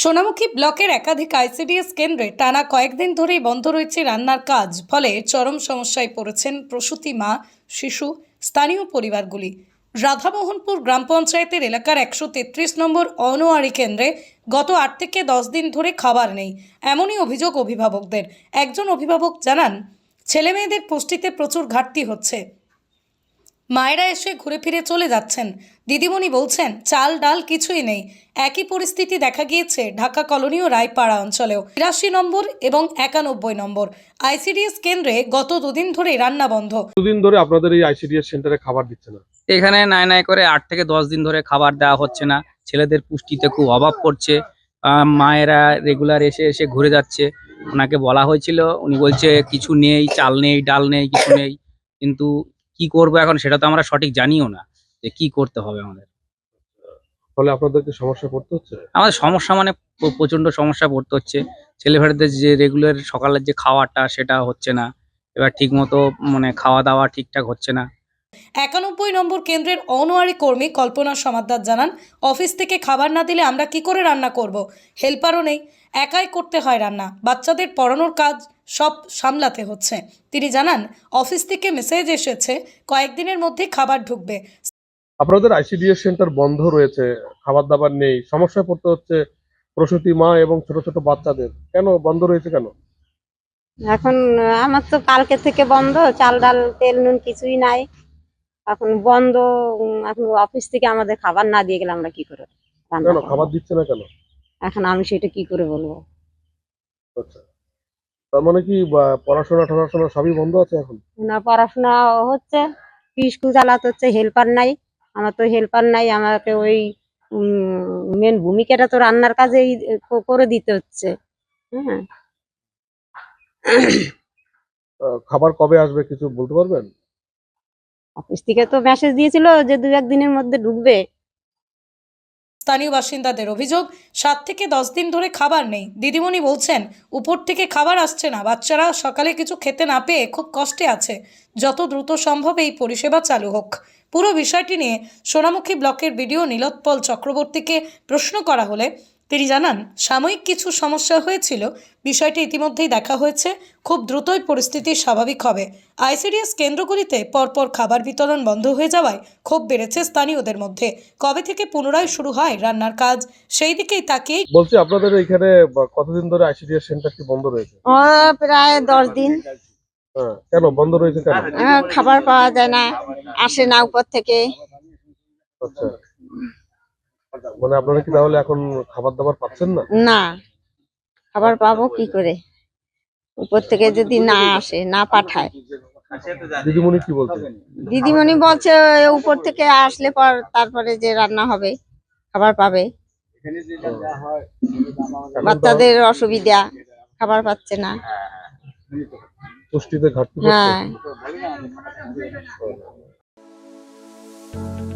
সোনামুখী ব্লকের একাধিক আইসিডিএস কেন্দ্রে টানা কয়েকদিন ধরেই বন্ধ রয়েছে রান্নার কাজ, ফলে চরম সমস্যায় পড়েছেন প্রসূতি মা, শিশু, স্থানীয় পরিবারগুলি। রাধামোহনপুর গ্রাম পঞ্চায়েতের এলাকার একশো তেত্রিশ নম্বর অনোয়ারি কেন্দ্রে গত আট থেকে দশ দিন ধরে খাবার নেই, এমনই অভিযোগ অভিভাবকদের। একজন অভিভাবক জানান, ছেলেমেয়েদের পুষ্টিতে প্রচুর ঘাটতি হচ্ছে। মায়েরা এসে ঘুরে ফিরে চলে যাচ্ছেন। দিদিমণি বলছেন চাল ডাল কিছুই নেই। একই পরিস্থিতি দেখা গিয়েছে ঢাকা কলোনি ও রায়পাড়া অঞ্চলেও। তিরাশি নম্বর এবং একানব্বই নম্বর আইসিডিএস কেন্দ্রে গত দুদিন ধরে রান্না বন্ধ। দুদিন ধরে আপনাদের এই আইসিডিএস সেন্টারে খাবার দিচ্ছে না। এখানে নাই নাই করে আট থেকে দশ দিন ধরে খাবার দেওয়া হচ্ছে না। ছেলেদের পুষ্টিতে খুব অভাব পড়ছে। আহ, মায়েরা রেগুলার এসে এসে ঘুরে যাচ্ছে। ওনাকে বলা হয়েছিল উনি বলছে কিছু নেই চাল নেই ডাল নেই কিছু নেই। কিন্তু কি করব এখন সেটা তো আমরা সঠিক জানিও না যে কি করতে হবে আমাদের। ফলে আপনাদেরকে সমস্যা পড়তে হচ্ছে? আমাদের সমস্যা মানে প্রচণ্ড সমস্যা পড়তে হচ্ছে। ছেলেমেয়েদের যে রেগুলার সকালের যে খাওয়াটা সেটা হচ্ছে না। এবার ঠিক মতো মানে খাওয়া দাওয়া ঠিকঠাক হচ্ছে না। একানব্বই নম্বর কেন্দ্রের অনোয়ারি কর্মী কল্পনা সমাদ্দার জানান অফিস থেকে খাবার না দিলে আমরা কি করে রান্না করব? হেল্পারও নেই একাই করতে হয় রান্না। বাচ্চাদের পড়ানোর কাজ সব সামলাতে হচ্ছে। তিনি জানান অফিস থেকে মেসেজ এসেছে কয়েকদিনের মধ্যে খাবার ঢুকবে। আপনাদের আইসিডিএস সেন্টার বন্ধ রয়েছে খাবার দাবার নেই সমস্যায় পড়তে হচ্ছে প্রসূতি মা এবং ছোট ছোট বাচ্চাদের। কেন? বন্ধ রয়েছে কেন? এখন আমার তো কালকে থেকে বন্ধ চাল ডাল তেল নুন কিছুই নাই। এখন বন্ধ এখন অফিস থেকে আমাদের খাবার না দিয়ে গেলে আমরা কি করে কেন? খাবার দিচ্ছে না কেন? এখন আমি সেটা কি করে বলব? আচ্ছা। তার মানে কি পড়াশোনা টড়াশোনা সবই বন্ধ আছে এখন? না পড়াশোনা হচ্ছে স্কুল চালাতে হচ্ছে হেল্পার নাই। আমার তো হেল্পার নাই আমাকে ওই মেন ভূমিকাটা তো রান্নার কাজেই করে দিতে হচ্ছে। হ্যাঁ। খাবার কবে আসবে কিছু বলতে পারবেন? অফিস থেকে তো মেসেজ দিয়েছিল যে দু একদিনের মধ্যে ঢুকবে। স্থানীয় বাসিন্দাদের অভিযোগ, সাত থেকে দশ দিন ধরে খাবার নেই। দিদিমণি বলছেন, উপর থেকে খাবার আসছে না। বাচ্চারা সকালে কিছু খেতে না পেয়ে খুব কষ্টে আছে। যত দ্রুত সম্ভব এই পরিষেবা চালু হোক। পুরো বিষয়টি নিয়ে সোনামুখী ব্লকের বিডিও নীলোৎপল চক্রবর্তীকে প্রশ্ন করা হলে তিনি জানান সাময়িক কিছু সমস্যা হয়েছিল। বিষয়টি ইতিমধ্যেই দেখা হয়েছে। খুব দ্রুতই পরিস্থিতি স্বাভাবিক হবে। আইসিডিএস কেন্দ্রগুলিতে পরপর খাবার বিতরণ বন্ধ হয়ে যাওয়ায় ক্ষোভ বেড়েছে স্থানীয়দের মধ্যে। কবে থেকে পুনরায় শুরু হয় রান্নার কাজ? সেই দিকেই তাকিয়েই বলছি আপনাদের এখানে কতদিন ধরে আইসিডিএস সেন্টারটি বন্ধ রয়েছে? প্রায় দশ দিন। হ্যাঁ কেন বন্ধ রয়েছে কেন? খাবার পাওয়া যায় না আসে না উপর থেকে। আচ্ছা। মানে আপনারা কি তাহলে এখন খাবার দাবার পাচ্ছেন না? না। খাবার পাবো কি করে? উপর থেকে যদি না আসে না পাঠায়। দিদিমণি কি বলছে? দিদিমণি বলছে উপর থেকে আসলে পর তারপরে যে রান্না হবে খাবার পাবে। বাচ্চাদের অসুবিধা খাবার পাচ্ছে না। পুষ্টিতে ঘাটতি হ্যাঁ।